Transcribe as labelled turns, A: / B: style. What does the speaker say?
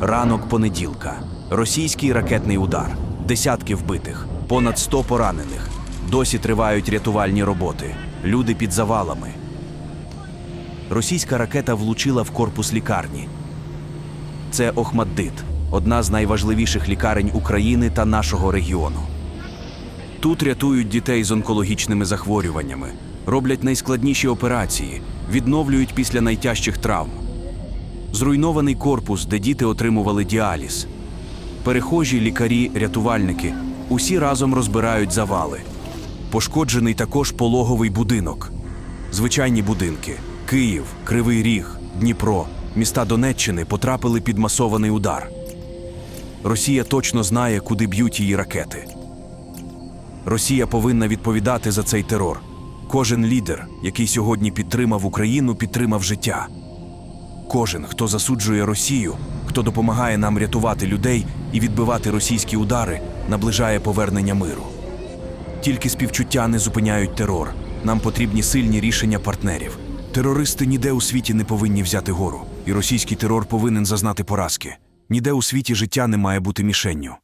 A: Ранок понеділка. Російський ракетний удар. Десятки вбитих, понад 100 поранених. Досі тривають рятувальні роботи. Люди під завалами. Російська ракета влучила в корпус лікарні. Це Охмаддит, одна з найважливіших лікарень України та нашого регіону. Тут рятують дітей з онкологічними захворюваннями, роблять найскладніші операції, відновлюють після найтяжчих травм. Зруйнований корпус, де діти отримували діаліз. Перехожі, лікарі, рятувальники усі разом розбирають завали. Пошкоджений також пологовий будинок. Звичайні будинки Київ, Кривий Ріг, Дніпро, міста Донеччини потрапили під масований удар. Росія точно знає, куди б'ють її ракети. Росія повинна відповідати за цей терор. Кожен лідер, який сьогодні підтримав Україну, підтримав життя. Кожен, хто засуджує Росію, хто допомагає нам рятувати людей і відбивати російські удари, наближає повернення миру. Тільки співчуття не зупиняють терор. Нам потрібні сильні рішення партнерів. Терористи ніде у світі не повинні взяти гору, і російський терор повинен зазнати поразки. Ніде у світі життя не має бути мішенню.